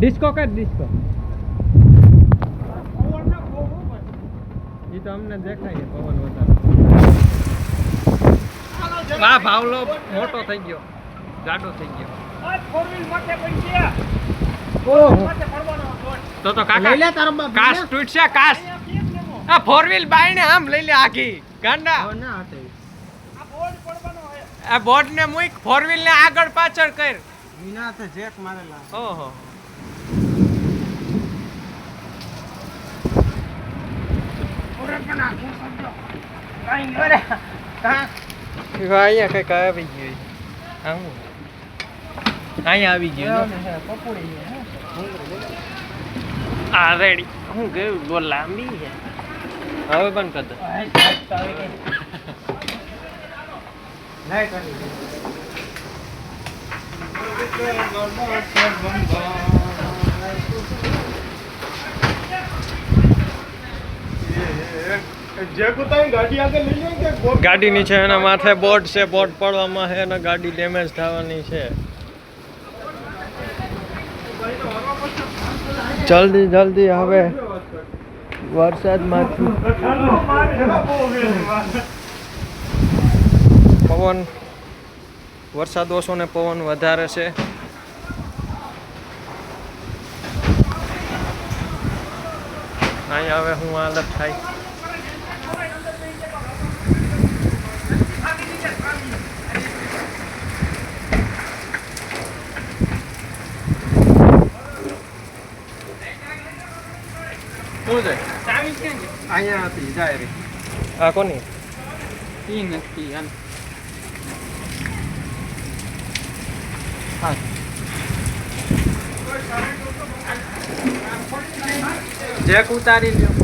Disco કર disco એ તો અમને દેખાય પવન વધારે. આ ભાવલો મોટો થઈ ગયો. જાડો થઈ ગયો. તો તો કાકા લઈ લે તારો બાપ, લઈ કાસ તૂટશે કાસ આ ફોર વ્હીલ બાઈને આમ લઈ લે આખી. ગાંડા. આ બોર્ડ ને મૂક ફોર વ્હીલ ને આગળ પાછળ કર. વિના જેક મારેલા. ઓહો. અહીંયા કંઈક આવી ગયું આવું અહીંયા આવી ગયું આ રેડી હું ગયું બહુ લાંબી છે હવે પણ કર દે લાઈટ આવી ગઈ. ગાડી છે એના માથે બોટ છે બોટ પડવામાં છે અને ગાડી ડેમેજ થવાની છે. જલ્દી જલ્દી હવે. વરસાદમાંથી પવન વરસાદ ઓછો ને પવન વધારે છે. અહીંયા હવે હું હાલત થાય શું છે? અહીંયા હતી જાય રે આ કોની? ઈ નથી હાલ. જેક ઉતારી લ્યો.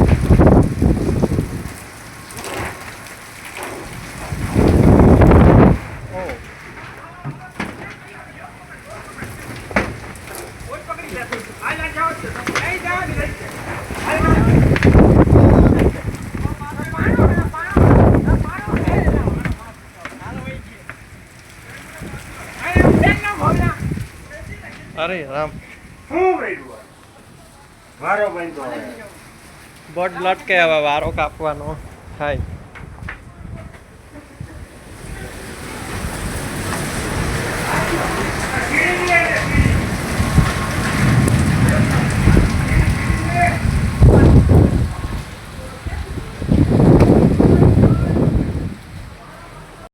અરે રામ. બોટ લટકે હવે વારો કાપવાનો. થાય